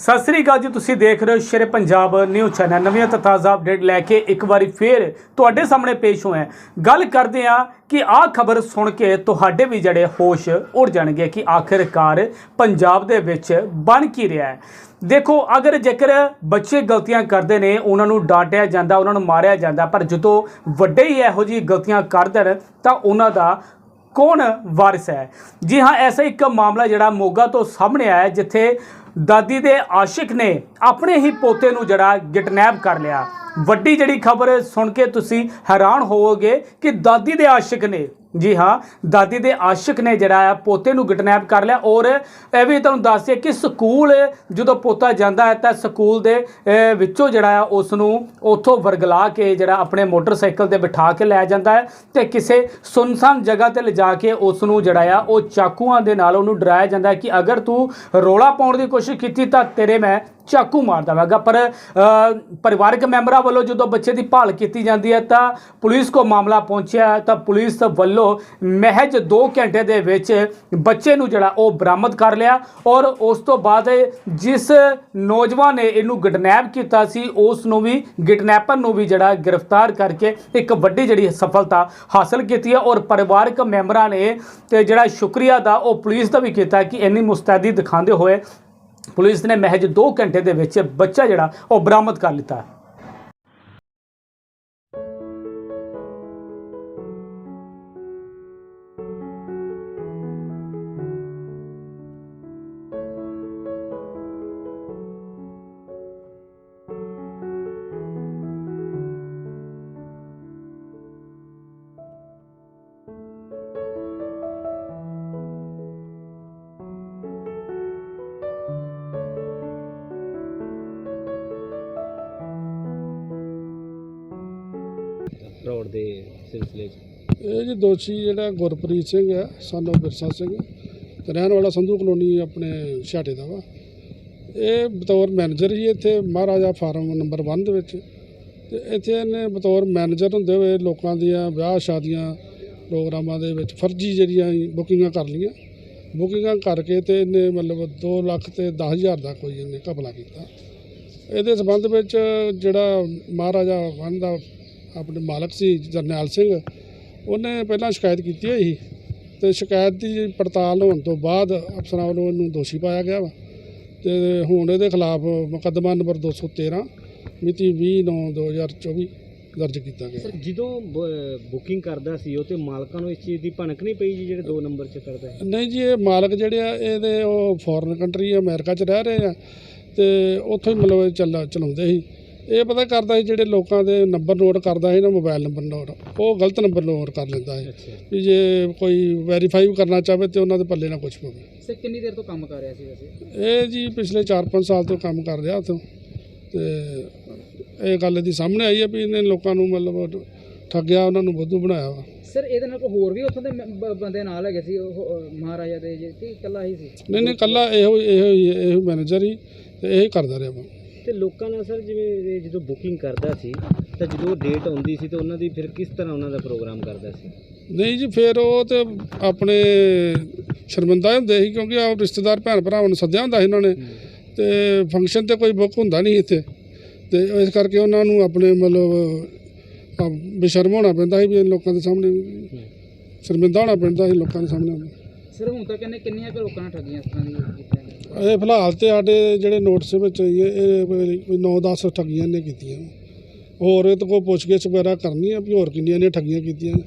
ਸਤਿ ਸ੍ਰੀ ਅਕਾਲ ਜੀ, ਤੁਸੀਂ ਦੇਖ ਰਹੇ ਹੋ ਸ਼ੇਰੇ ਪੰਜਾਬ ਨਿਊਜ਼ ਚੈਨਲ। ਨਵੀਆਂ ਤੇ ਤਾਜ਼ਾ ਅਪਡੇਟ ਲੈ ਕੇ ਇੱਕ ਵਾਰੀ ਫੇਰ ਤੁਹਾਡੇ ਸਾਹਮਣੇ ਪੇਸ਼ ਹੋਇਆ ਗੱਲ ਕਰਦੇ ਹਾਂ ਕਿ ਆਹ ਖਬਰ ਸੁਣ ਕੇ ਤੁਹਾਡੇ ਵੀ ਜਿਹੜੇ ਹੋਸ਼ ਉੜ ਜਾਣਗੇ ਕਿ ਆਖਿਰਕਾਰ ਪੰਜਾਬ ਦੇ ਵਿੱਚ ਬਣ ਕੀ ਰਿਹਾ ਹੈ। ਦੇਖੋ, ਅਗਰ ਜੇਕਰ ਬੱਚੇ ਗਲਤੀਆਂ ਕਰਦੇ ਨੇ, ਉਹਨਾਂ ਨੂੰ ਡਾਂਟਿਆ ਜਾਂਦਾ, ਉਹਨਾਂ ਨੂੰ ਮਾਰਿਆ ਜਾਂਦਾ, ਪਰ ਜਦੋਂ ਵੱਡੇ ਹੀ ਇਹੋ ਜਿਹੀ ਗਲਤੀਆਂ ਕਰਦੇ ਤਾਂ ਉਹਨਾਂ ਦਾ ਕੌਣ ਵਾਰਿਸ ਹੈ? ਜੀ ਹਾਂ, ਐਸਾ ਇੱਕ ਮਾਮਲਾ ਜਿਹੜਾ ਮੋਗਾ ਤੋਂ ਸਾਹਮਣੇ ਆਇਆ ਜਿੱਥੇ ਦਾਦੀ ਦੇ ਆਸ਼ਿਕ ਨੇ ਆਪਣੇ ਹੀ ਪੋਤੇ ਨੂੰ ਜਿਹੜਾ ਕਿਡਨੈਪ ਕਰ ਲਿਆ। ਵੱਡੀ ਜਿਹੜੀ ਖਬਰ ਸੁਣ ਕੇ ਤੁਸੀਂ ਹੈਰਾਨ ਹੋਵੋਗੇ ਕਿ ਦਾਦੀ ਦੇ ਆਸ਼ਿਕ ਨੇ ਜੀ ਹਾਂ, ਦਾਦੀ ਦੇ ਆਸ਼ਿਕ ਨੇ ਜਿਹੜਾ ਆ ਪੋਤੇ ਨੂੰ ਕਿਡਨੈਪ ਕਰ ਲਿਆ ਔਰ ਇਹ ਵੀ ਤੁਹਾਨੂੰ ਦੱਸ ਦਈਏ ਕਿ ਸਕੂਲ ਜਦੋਂ ਪੋਤਾ ਜਾਂਦਾ ਹੈ ਤਾਂ ਸਕੂਲ ਦੇ ਵਿੱਚੋਂ ਜਿਹੜਾ ਆ ਉਸ ਨੂੰ ਉੱਥੋਂ ਵਰਗਲਾ ਕੇ ਜਿਹੜਾ ਆਪਣੇ ਮੋਟਰਸਾਈਕਲ ਤੇ ਬਿਠਾ ਕੇ ਲੈ ਜਾਂਦਾ ਹੈ ਤੇ ਕਿਸੇ ਸੁਨਸਾਨ ਜਗ੍ਹਾ ਤੇ ਲਿਜਾ ਕੇ ਉਸ ਨੂੰ ਜਿਹੜਾ ਆ ਉਹ ਚਾਕੂਆਂ ਦੇ ਨਾਲ ਉਹਨੂੰ ਡਰਾਇਆ ਜਾਂਦਾ ਹੈ ਕਿ ਅਗਰ ਤੂੰ ਰੋਲਾ ਪਾਉਣ ਦੀ ਕੋਸ਼ਿਸ਼ ਕੀਤੀ ਤਾਂ ਤੇਰੇ ਮੈਂ ਚਾਕੂ ਮਾਰ ਦੇਵਾਂਗਾ ਪਰ ਪਰਿਵਾਰਕ ਮੈਂਬਰਾਂ ਵੱਲੋਂ ਜਦੋਂ ਬੱਚੇ ਦੀ ਭਾਲ ਕੀਤੀ ਜਾਂਦੀ ਹੈ ਤਾਂ ਪੁਲਿਸ ਕੋ ਮਾਮਲਾ ਪਹੁੰਚਿਆ ਤਾਂ ਪੁਲਿਸ ਵੱਲੋਂ ਮਹਿਜ 2 ਘੰਟੇ ਦੇ ਵਿੱਚ ਬੱਚੇ ਨੂੰ ਜਿਹੜਾ ਉਹ ਬਰਾਮਦ ਕਰ ਲਿਆ ਔਰ ਉਸ ਤੋਂ ਬਾਅਦ ਜਿਸ ਨੌਜਵਾਨ ਨੇ ਇਹਨੂੰ ਗਿਡਨੈਪ ਕੀਤਾ ਸੀ, ਉਸ ਨੂੰ ਵੀ ਗਿਡਨੈਪਰ ਨੂੰ ਵੀ ਜਿਹੜਾ ਗ੍ਰਿਫਤਾਰ ਕਰਕੇ ਇੱਕ ਵੱਡੀ ਜਿਹੜੀ ਸਫਲਤਾ ਹਾਸਲ ਕੀਤੀ ਹੈ ਔਰ ਪਰਿਵਾਰਕ ਮੈਂਬਰਾਂ ਨੇ ਤੇ ਜਿਹੜਾ ਸ਼ੁਕਰੀਆ ਦਾ ਉਹ ਪੁਲਿਸ ਦਾ ਵੀ ਕੀਤਾ ਕਿ ਇੰਨੀ ਮੁਸਤੈਦੀ ਦਿਖਾਉਂਦੇ ਹੋਏ ਪੁਲਿਸ ਨੇ ਮਹਿਜ 2 ਘੰਟੇ ਦੇ ਵਿੱਚ ਬੱਚਾ ਜਿਹੜਾ ਉਹ ਬਰਾਮਦ ਕਰ ਲਿੱਤਾ। ਹੈ ਫਰੋਡ ਦੇ ਸਿਲਸਿਲੇ 'ਚ? ਇਹ ਜੀ ਦੋਸ਼ੀ ਜਿਹੜਾ ਗੁਰਪ੍ਰੀਤ ਸਿੰਘ ਹੈ, ਸਾਨੂੰ ਬਿਰਸਾ ਸਿੰਘ। ਤੇ ਰਹਿਣ ਵਾਲਾ ਸੰਧੂ ਕਲੋਨੀ ਆਪਣੇ ਛਾਟੇ ਦਾ ਵਾ। ਇਹ ਬਤੌਰ ਮੈਨੇਜਰ ਹੀ ਇੱਥੇ, ਮਹਾਰਾਜਾ ਫਾਰਮ ਨੰਬਰ 1 ਦੇ ਵਿੱਚ। ਤੇ ਇੱਥੇ ਇਹਨੇ ਬਤੌਰ ਮੈਨੇਜਰ ਹੁੰਦੇ ਹੋਏ ਲੋਕਾਂ ਦੀਆਂ ਵਿਆਹ ਸ਼ਾਦੀਆਂ ਪ੍ਰੋਗਰਾਮਾਂ ਦੇ ਵਿੱਚ ਫਰਜ਼ੀ ਜਿਹੜੀਆਂ ਬੁਕਿੰਗਾਂ ਕਰ ਲਈਆਂ। ਬੁਕਿੰਗਾਂ ਕਰਕੇ ਤੇ ਇਹਨੇ ਮਤਲਬ 2 ਲੱਖ ਤੇ 10000 ਦਾ ਕੋਈ ਇਹਨੇ ਘਪਲਾ ਕੀਤਾ। ਇਹਦੇ ਸਬੰਧ ਵਿੱਚ ਜਿਹੜਾ ਮਹਾਰਾਜਾ ਵਨ ਦਾ ਆਪਣੇ ਮਾਲਕ ਸੀ ਜਰਨੈਲ ਸਿੰਘ ਉਹਨੇ ਪਹਿਲਾਂ ਸ਼ਿਕਾਇਤ ਕੀਤੀ ਹੋਈ ਸੀ ਤੇ ਸ਼ਿਕਾਇਤ ਦੀ ਪੜਤਾਲ ਹੋਣ ਤੋਂ ਬਾਅਦ ਅਫਸਰਾਂ ਵੱਲੋਂ ਇਹਨੂੰ ਦੋਸ਼ੀ ਪਾਇਆ ਗਿਆ ਵਾ ਤੇ ਹੁਣ ਇਹਦੇ ਖਿਲਾਫ ਮੁਕੱਦਮਾ ਨੰਬਰ 213 ਮਿਤੀ 20/9/2024 ਦਰਜ ਕੀਤਾ ਗਿਆ। ਸਰ ਜਦੋਂ ਬੁਕਿੰਗ ਕਰਦਾ ਸੀ ਉਹ ਤੇ ਮਾਲਕਾਂ ਨੂੰ ਇਸ ਚੀਜ਼ ਦੀ ਭਣਕ ਨਹੀਂ ਪਈ ਜੀ ਜਿਹੜੇ 2 ਨੰਬਰ 'ਚ ਕਰਦਾ ਹੈ ਨਹੀਂ ਜੀ ਇਹ ਮਾਲਕ ਜਿਹੜੇ ਆ ਇਹਦੇ ਉਹ ਫੋਰਨ ਕੰਟਰੀ ਅਮਰੀਕਾ 'ਚ ਰਹਿ ਰਹੇ ਆ ਤੇ ਉੱਥੋਂ ਹੀ ਮਤਲਬ ਚੱਲ ਚਲਾਉਂਦੇ ਸੀ। ਇਹ ਪਤਾ ਕਰਦਾ ਸੀ ਜਿਹੜੇ ਲੋਕਾਂ ਦੇ ਨੰਬਰ ਨੋਟ ਕਰਦਾ ਸੀ ਨਾ ਮੋਬਾਈਲ ਨੰਬਰ ਨੋਟ ਉਹ ਗਲਤ ਨੰਬਰ ਨੋਟ ਕਰ ਲੈਂਦਾ ਹੈ ਵੀ ਜੇ ਕੋਈ ਵੈਰੀਫਾਈ ਕਰਨਾ ਚਾਹਵੇ ਤੇ ਉਹਨਾਂ ਦੇ ਪੱਲੇ ਨਾ ਕੁਝ ਪਵੇ। ਕਿੰਨੀ ਦੇਰ ਤੋਂ ਕੰਮ ਕਰ ਰਿਹਾ ਸੀ ਵੈਸੇ? ਇਹ ਜੀ ਪਿਛਲੇ 4-5 ਸਾਲ ਤੋਂ ਕੰਮ ਕਰ ਰਿਹਾ ਉੱਥੋਂ। ਤੇ ਇਹ ਗੱਲ ਦੀ ਸਾਹਮਣੇ ਆਈ ਹੈ ਵੀ ਇਹਨੇ ਲੋਕਾਂ ਨੂੰ ਮਤਲਬ ਠੱਗਿਆ ਉਹਨਾਂ ਨੂੰ ਬੁੱਧੂ ਬਣਾਇਆ ਵਾ। ਸਰ ਇਹਦੇ ਨਾਲ ਕੋਈ ਹੋਰ ਵੀ ਉੱਥੋਂ ਦੇ ਬੰਦੇ ਨਾਲ ਹੈਗੇ ਸੀ? ਉਹ ਮਹਾਰਾਜਾ ਦੇ ਜੇ ਕਿ ਇਕੱਲਾ ਹੀ ਸੀ? ਨਹੀਂ ਨਹੀਂ ਕੱਲਾ ਇਹੋ ਇਹੋ ਹੀ- ਇਹੋ ਮੈਨੇਜਰ ਹੀ ਤੇ ਇਹ ਕਰਦਾ ਰਿਹਾ ਵਾ। ਤੇ ਲੋਕਾਂ ਨਾਲ ਸਰ ਜਿਵੇਂ ਇਹ ਜਦੋਂ ਬੁਕਿੰਗ ਕਰਦਾ ਸੀ ਤਾਂ ਜਦੋਂ ਡੇਟ ਆਉਂਦੀ ਸੀ ਤਾਂ ਉਹਨਾਂ ਦੀ ਫਿਰ ਕਿਸ ਤਰ੍ਹਾਂ ਉਹਨਾਂ ਦਾ ਪ੍ਰੋਗਰਾਮ ਕਰਦਾ ਸੀ? ਨਹੀਂ ਜੀ ਫਿਰ ਉਹ ਤੇ ਆਪਣੇ ਸ਼ਰਮਿੰਦਾ ਹੁੰਦੇ ਸੀ ਕਿਉਂਕਿ ਆ ਰਿਸ਼ਤੇਦਾਰ ਭੈਣ ਭਰਾਵਾਂ ਨੂੰ ਸੱਦਿਆ ਹੁੰਦਾ ਸੀ ਉਹਨਾਂ ਨੇ। ਤੇ ਫੰਕਸ਼ਨ ਤੇ ਕੋਈ ਬੁੱਕ ਹੁੰਦਾ ਨਹੀਂ ਇੱਥੇ। ਤੇ ਇਸ ਕਰਕੇ ਉਹਨਾਂ ਨੂੰ ਆਪਣੇ ਮਤਲਬ ਬੇਸ਼ਰਮ ਹੋਣਾ ਪੈਂਦਾ ਸੀ ਵੀ ਲੋਕਾਂ ਦੇ ਸਾਹਮਣੇ ਸ਼ਰਮਿੰਦਾ ਹੋਣਾ ਪੈਂਦਾ ਸੀ ਲੋਕਾਂ ਦੇ ਸਾਹਮਣੇ। ਸਰ ਹੁਣ ਤੱਕ ਇਹਨੇ ਕਿੰਨੀਆਂ ਕੁ ਲੋਕਾਂ ਨਾਲ ਠੱਗੀਆਂ ਇਸ ਤਰ੍ਹਾਂ ਕੀਤੀਆਂ ਇਹ ਫਿਲਹਾਲ ਤੇ ਸਾਡੇ ਜਿਹੜੇ ਨੋਟਿਸ ਵਿੱਚ ਇਹ ਇਹ ਕੋਈ 9-10 ਠੱਗੀਆਂ ਨੇ ਕੀਤੀਆਂ। ਹੋਰ ਇਹ ਤੋਂ ਕੋਈ ਪੁੱਛਗਿੱਛ ਵਗੈਰਾ ਕਰਨੀ ਆ ਵੀ ਹੋਰ ਕਿੰਨੀਆਂ ਨੇ ਠੱਗੀਆਂ ਕੀਤੀਆਂ।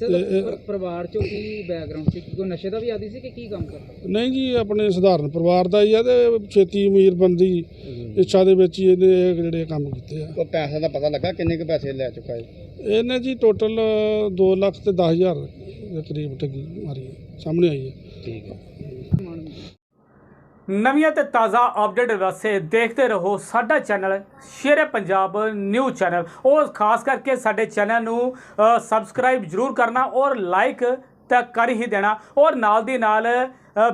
ਸਰ ਪਰ- ਪਰਿਵਾਰ ਚੋਂ ਕੀ ਬੈਕਗ੍ਰਾਉਂਡ ਸੀ? ਕੋਈ ਨਸ਼ੇ ਦਾ ਵੀ ਆਦੀ ਸੀ ਕਿ ਕੀ ਕੰਮ ਕਰਦਾ? ਨਹੀਂ ਜੀ ਆਪਣੇ ਸਧਾਰਨ ਪਰਿਵਾਰ ਦਾ ਹੀ ਆ ਤੇ ਛੇਤੀ ਅਮੀਰ ਬੰਦੀ ਇੱਛਾ ਦੇ ਵਿੱਚ ਹੀ ਇਹਨੇ ਇਹ ਜਿਹੜੇ ਕੰਮ ਕੀਤੇ ਆ। ਪੈਸੇ ਦਾ ਪਤਾ ਲੱਗਾ ਕਿੰਨੇ ਕੁ ਪੈਸੇ ਲੈ ਚੁੱਕਾ ਹੈ ਇਹਨੇ ਜੀ ਟੋਟਲ 2 ਲੱਖ ਤੇ 10000 ਦੇ ਕਰੀਬ ਠੱਗੀ ਮਾਰੀ ਹੈ ਸਾਹਮਣੇ ਆਈ ਹੈ। ਠੀਕ ਹੈ। ਨਵੀਆਂ ਤੇ ਤਾਜ਼ਾ ਅਪਡੇਟ ਵਾਸਤੇ ਦੇਖਦੇ ਰਹੋ ਸਾਡਾ channel Shere Punjab news channel ਉਹ ਖਾਸ ਕਰਕੇ ਸਾਡੇ ਚੈਨਲ ਨੂੰ ਸਬਸਕ੍ਰਾਈਬ ਜਰੂਰ ਕਰਨਾ ਔਰ ਲਾਈਕ ਤਾਂ ਕਰ ਹੀ ਦੇਣਾ। ਔਰ ਨਾਲ ਦੀ ਨਾਲ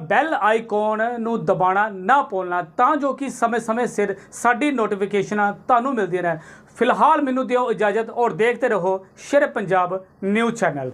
ਬੈਲ ਆਈਕਨ ਨੂੰ ਦਬਾਉਣਾ ਨਾ ਭੁੱਲਣਾ ਤਾਂ ਜੋ ਕਿ ਸਮੇਂ-ਸਮੇਂ ਸਿਰ ਸਾਡੀ ਨੋਟੀਫਿਕੇਸ਼ਨਾਂ ਤੁਹਾਨੂੰ ਮਿਲਦੀਆਂ ਰਹਿਣ ਫਿਲਹਾਲ ਮੈਨੂੰ ਦਿਓ ਇਜਾਜ਼ਤ ਔਰ ਦੇਖਦੇ ਰਹੋ ਸ਼ੇਰੇ ਪੰਜਾਬ ਨਿਊਜ਼ ਚੈਨਲ